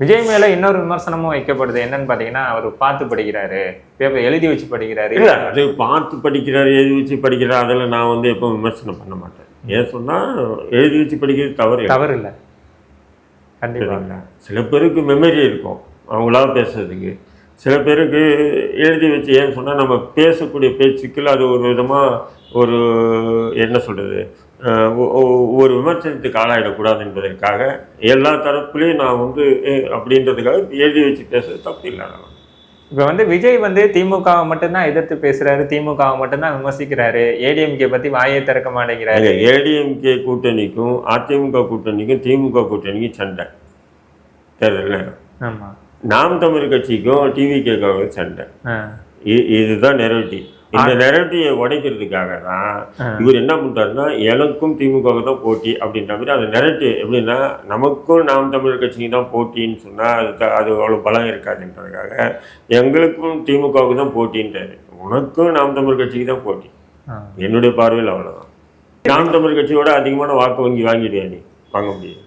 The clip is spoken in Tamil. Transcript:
விஜய் மேல இன்னொரு விமர்சனமும் வைக்கப்படுது. என்னன்னு பாத்தீங்கன்னா அவர் பார்த்து படிக்கிறாரு. பேப்பர் எழுதி வச்சு படிக்கிறாரு. இல்லை அது பார்த்து படிக்கிறார் எழுதி வச்சு படிக்கிறார் அதில் நான் வந்து எப்போ விமர்சனம் பண்ண மாட்டேன். ஏன் சொன்னால் எழுதி வச்சு படிக்கிறது தவறு இல்லை. தவறு இல்லை கண்டிப்பா. சரிங்களா? சில பேருக்கு மெமரி இருக்கும். அவங்களால பேசுறதுக்கு. சில பேருக்கு எழுதி வச்சு ஏன்னு சொன்னால் நம்ம பேசக்கூடிய பேச்சுக்கள் அது ஒரு விதமாக ஒரு என்ன சொல்கிறது ஒரு விமர்சனத்துக்கு ஆளாயிடக்கூடாது என்பதற்காக எல்லா தரப்புலையும் நான் வந்து அப்படின்றதுக்காக எழுதி வச்சு பேசுறது தப்பு இல்லை. இப்ப வந்து விஜய் வந்து திமுகவை மட்டும்தான் எதிர்த்து பேசுறாரு திமுகவை மட்டும்தான் விமர்சிக்கிறாரு ஏடிஎம்கே பத்தி வாயை திறக்க மாட்டேங்கிறாரு. ஏடிஎம்கே கூட்டணிக்கும் அதிமுக கூட்டணிக்கும் திமுக கூட்டணிக்கும் சண்டை. தெரியல ஆமா. நாம் தமிழ் கட்சிக்கும் டிவிகேக்காகவும் சண்டை. ஆ. இ- இதுதான் நெரட்டி இந்த நெரட்டியை உடைக்கிறதுக்காக தான். இவர் என்ன பண்றாருன்னா எனக்கும் திமுக தான் போட்டி அப்படின்ற மாதிரி அந்த நெரட்டி எப்படின்னா நமக்கும் நாம் தமிழர் கட்சிக்கு தான் போட்டின்னு சொன்னா அது அது அவ்வளோ பலம் இருக்காதுன்றதுக்காக எங்களுக்கும் திமுகவுக்கு தான் போட்டின்றாரு. உனக்கும் நாம் தமிழர் கட்சிக்கு தான் போட்டி. என்னுடைய பார்வையில் அவ்வளோதான் நாம் தமிழர் கட்சியோட அதிகமான வாக்கு வங்கி வாங்கிடுவேன் நீ. வாங்க முடியாது.